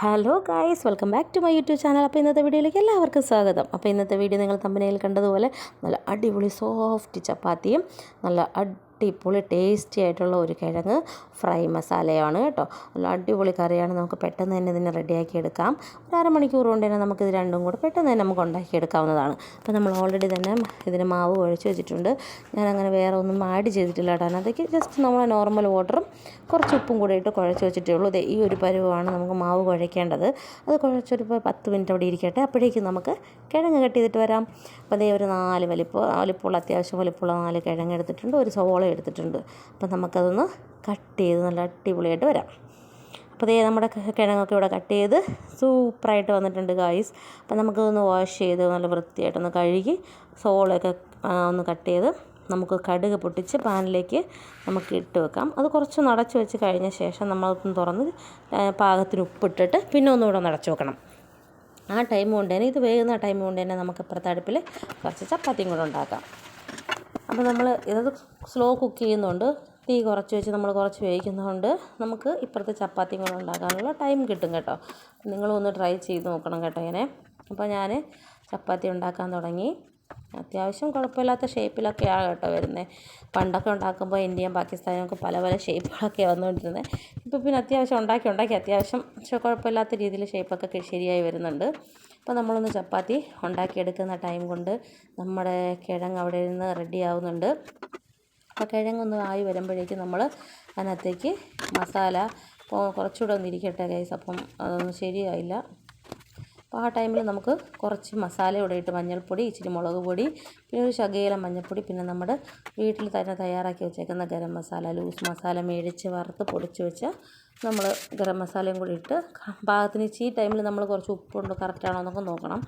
Hello guys welcome back to my YouTube channel അപ്പോൾ ഇന്നത്തെ വീഡിയോയിലേക്ക് എല്ലാവർക്കും സ്വാഗതം. അപ്പോൾ ഇന്നത്തെ വീഡിയോ നിങ്ങൾ തമ്പനയിൽ കണ്ടതുപോലെ നല്ല അടിപൊളി സോഫ്റ്റ് ചപ്പാത്തിയും നല്ല അടിപൊളി ടേസ്റ്റി ആയിട്ടുള്ള ഒരു കിഴങ്ങ് ഫ്രൈ മസാലയാണ് കേട്ടോ. നല്ല അടിപൊളി കറിയാണ്. നമുക്ക് പെട്ടെന്ന് തന്നെ ഇതിനെ റെഡിയാക്കി എടുക്കാം. ഒരു അരമണിക്കൂർ കൊണ്ട് തന്നെ നമുക്ക് നമുക്കിത് രണ്ടും കൂടെ പെട്ടെന്ന് തന്നെ നമുക്ക് ഉണ്ടാക്കി എടുക്കാവുന്നതാണ്. അപ്പോൾ നമ്മൾ ഓൾറെഡി തന്നെ ഇതിന് മാവ് കുഴച്ച് വെച്ചിട്ടുണ്ട്. ഞാൻ അങ്ങനെ വേറെ ഒന്നും ആഡ് ചെയ്തിട്ടില്ല കേട്ടോ. അതിനകത്തേക്ക് ജസ്റ്റ് നമ്മൾ നോർമൽ വാട്ടറും കുറച്ച് ഉപ്പും കൂടെ ഇട്ട് കുഴച്ച് വെച്ചിട്ടേ ഉള്ളൂ. ഈ ഒരു പരുവമാണ് നമുക്ക് മാവ് കുഴയ്ക്കേണ്ടത് അത് കുഴച്ചൊരു പത്ത് മിനിറ്റ് അവിടെ ഇരിക്കട്ടെ. അപ്പോഴേക്കും നമുക്ക് കിഴങ്ങ് കട്ട് ചെയ്തിട്ട് വരാം. അപ്പോൾ അതേ ഒരു നാല് വലിപ്പം വലിപ്പമുള്ള അത്യാവശ്യം വലിപ്പമുള്ള നാല് കിഴങ്ങ് എടുത്തിട്ടുണ്ട്. ഒരു സവോള എടുത്തിട്ടുണ്ട്. അപ്പോൾ നമുക്കതൊന്ന് കട്ട് ചെയ്ത് നല്ല അടിപൊളിയായിട്ട് വരാം. അപ്പോൾ ഇതേ നമ്മുടെ കിഴങ്ങൊക്കെ ഇവിടെ കട്ട് ചെയ്ത് സൂപ്പറായിട്ട് വന്നിട്ടുണ്ട് ഗായ്സ് അപ്പോൾ നമുക്കതൊന്ന് വാഷ് ചെയ്ത് നല്ല വൃത്തിയായിട്ടൊന്ന് കഴുകി സോളൊക്കെ ഒന്ന് കട്ട് ചെയ്ത് നമുക്ക് കടുക് പൊട്ടിച്ച് പാനിലേക്ക് നമുക്ക് ഇട്ട് വെക്കാം. അത് കുറച്ച് നടച്ച് വെച്ച് കഴിഞ്ഞ ശേഷം നമ്മളതൊന്ന് തുറന്ന് പാകത്തിന് ഉപ്പിട്ടിട്ട് പിന്നെ ഒന്നുകൂടെ നടച്ച് വെക്കണം. ആ ടൈം കൊണ്ട് തന്നെ ഇത് വേകുന്ന ടൈം കൊണ്ട് തന്നെ നമുക്ക് ഇപ്പുറത്തെ അടുപ്പിൽ കുറച്ച് ചപ്പാത്തിയും കൂടെ ഉണ്ടാക്കാം. അപ്പോൾ നമ്മൾ ഇത് സ്ലോ കുക്ക് ചെയ്യുന്നുണ്ട്. തീ കുറച്ച് വെച്ച് നമ്മൾ കുറച്ച് വേവിക്കുന്നതുകൊണ്ട് നമുക്ക് ഇപ്പുറത്തെ ചപ്പാത്തിയും കൂടെ ഉണ്ടാക്കാനുള്ള ടൈം കിട്ടും കേട്ടോ. നിങ്ങളും ഒന്ന് ട്രൈ ചെയ്ത് നോക്കണം കേട്ടോ ഇങ്ങനെ. അപ്പോൾ ഞാൻ ചപ്പാത്തി ഉണ്ടാക്കാൻ തുടങ്ങി. അത്യാവശ്യം കുഴപ്പമില്ലാത്ത ഷേപ്പിലൊക്കെയാണ് കേട്ടോ വരുന്നത് പണ്ടൊക്കെ ഉണ്ടാക്കുമ്പോൾ ഇന്ത്യയും പാകിസ്ഥാനും ഒക്കെ പല പല ഷേപ്പുകളൊക്കെ വന്നുകൊണ്ടിരുന്നത് ഇപ്പോൾ പിന്നെ അത്യാവശ്യം ഉണ്ടാക്കി ഉണ്ടാക്കി അത്യാവശ്യം കുഴപ്പമില്ലാത്ത രീതിയിൽ ഷേപ്പൊക്കെ ശരിയായി വരുന്നുണ്ട്. അപ്പോൾ നമ്മളൊന്ന് ചപ്പാത്തി ഉണ്ടാക്കിയെടുക്കുന്ന ടൈം കൊണ്ട് നമ്മുടെ കിഴങ്ങ് അവിടെ നിന്ന് റെഡി ആവുന്നുണ്ട്. അപ്പോൾ കിഴങ്ങൊന്ന് ആയി വരുമ്പോഴേക്കും നമ്മൾ അതിനകത്തേക്ക് മസാല ഇപ്പോൾ കുറച്ചുകൂടെ ഒന്ന് ഇരിക്കട്ടെ ഗൈസ് അപ്പം അതൊന്നും ശരിയായില്ല. അപ്പോൾ ആ ടൈമിൽ നമുക്ക് കുറച്ച് മസാല ഇവിടെ ഇട്ട് മഞ്ഞൾപ്പൊടി ഇച്ചിരി മുളക് പൊടി പിന്നെ ഒരു ശകേല മഞ്ഞൾപ്പൊടി പിന്നെ നമ്മുടെ വീട്ടിൽ തന്നെ തയ്യാറാക്കി വെച്ചേക്കുന്ന ഗരം മസാല ലൂസ് മസാല മേടിച്ച് വറുത്ത് പൊടിച്ച് വെച്ച നമ്മൾ ഗരം മസാലയും കൂടി ഇട്ട് പാകത്തിന് ഈ ടൈമിൽ നമ്മൾ കുറച്ച് ഉപ്പുണ്ട് കറക്റ്റാണോ എന്നൊക്കെ നോക്കണം.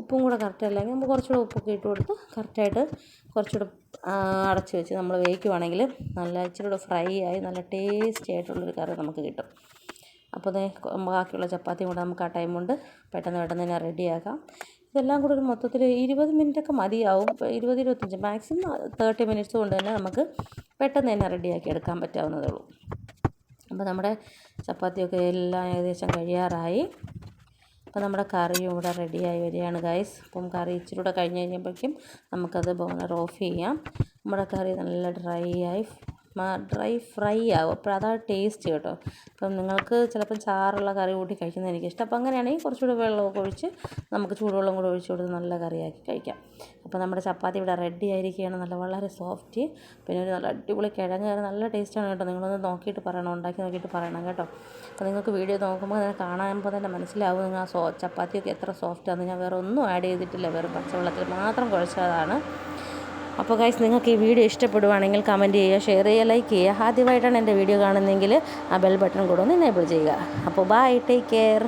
ഉപ്പും കൂടെ കറക്റ്റ് അല്ലെങ്കിൽ നമുക്ക് കുറച്ചുകൂടെ ഉപ്പൊക്കെ ഇട്ട് കൊടുത്ത് കറക്റ്റായിട്ട് കുറച്ചുകൂടെ അടച്ച് വെച്ച് നമ്മൾ വേവിക്കുവാണെങ്കിൽ നല്ല ഇച്ചിരി കൂടെ ഫ്രൈ ആയി നല്ല ടേസ്റ്റി ആയിട്ടുള്ളൊരു കറി നമുക്ക് കിട്ടും. അപ്പോൾ അതേ ബാക്കിയുള്ള ചപ്പാത്തിയും കൂടെ നമുക്ക് ആ ടൈം കൊണ്ട് പെട്ടെന്ന് പെട്ടെന്ന് തന്നെ റെഡിയാക്കാം ഇതെല്ലാം കൂടെ ഒരു മൊത്തത്തിൽ ഇരുപത് മിനിറ്റൊക്കെ മതിയാവും. ഇരുപത് ഇരുപത്തഞ്ച് മാക്സിമം തേർട്ടി മിനിറ്റ്സ് കൊണ്ട് തന്നെ നമുക്ക് പെട്ടെന്ന് തന്നെ റെഡിയാക്കി എടുക്കാൻ പറ്റാവുന്നതേ ഉള്ളൂ. അപ്പോൾ നമ്മുടെ ചപ്പാത്തിയൊക്കെ എല്ലാം ഏകദേശം കഴിയാറായി. അപ്പോൾ നമ്മുടെ കറിയും ഇവിടെ റെഡിയായി വരികയാണ് ഗൈസ് അപ്പം കറി ഇച്ചിരി കൂടെ കഴിഞ്ഞ് കഴിഞ്ഞപ്പോഴേക്കും നമുക്കത് ബോണർ ഓഫ് ചെയ്യാം. നമ്മുടെ കറി നല്ല ഡ്രൈ ആയി. ഡ്രൈ ഫ്രൈ ആവും. അപ്പോൾ അതാണ് ടേസ്റ്റ് കേട്ടോ. അപ്പം നിങ്ങൾക്ക് ചിലപ്പം ചാറുള്ള കറി കൂട്ടി കഴിക്കുന്നത് എനിക്കിഷ്ടം. അപ്പോൾ അങ്ങനെയാണെങ്കിൽ കുറച്ചുകൂടി വെള്ളമൊക്കെ ഒഴിച്ച് നമുക്ക് ചൂടുവെള്ളം കൂടെ ഒഴിച്ച് കൊടുത്ത് നല്ല കറിയാക്കി കഴിക്കാം. അപ്പോൾ നമ്മുടെ ചപ്പാത്തി ഇവിടെ റെഡി ആയിരിക്കുകയാണ്. നല്ല വളരെ സോഫ്റ്റ് പിന്നെ ഒരു നല്ല അടിപൊളി കിഴങ്ങ് കറി. നല്ല ടേസ്റ്റാണ് കേട്ടോ. നിങ്ങളൊന്ന് നോക്കിയിട്ട് പറയണം. ഉണ്ടാക്കി നോക്കിയിട്ട് പറയണം കേട്ടോ. അപ്പോൾ നിങ്ങൾക്ക് വീഡിയോ നോക്കുമ്പോൾ അതിനെ കാണുമ്പോൾ തന്നെ മനസ്സിലാവും. നിങ്ങൾ ആ സോ ചപ്പാത്തിയൊക്കെ എത്ര സോഫ്റ്റാണെന്ന് ഞാൻ വേറെ ഒന്നും ആഡ് ചെയ്തിട്ടില്ല. വെറും പച്ചവെള്ളത്തിൽ മാത്രം കുഴച്ചതാണ്. അപ്പോൾ ഗൈസ് നിങ്ങൾക്ക് ഈ വീഡിയോ ഇഷ്ടപ്പെടുവാണെങ്കിൽ കമന്റ് ചെയ്യുക ഷെയർ ചെയ്യുക ലൈക്ക് ചെയ്യുക. ആദ്യമായിട്ടാണ് എന്റെ വീഡിയോ കാണുന്നതെങ്കിൽ ആ ബെൽ ബട്ടൺ കൂടെ ഒന്ന് എനേബിൾ ചെയ്യുക. അപ്പോൾ ബൈ ടേക്ക് കെയർ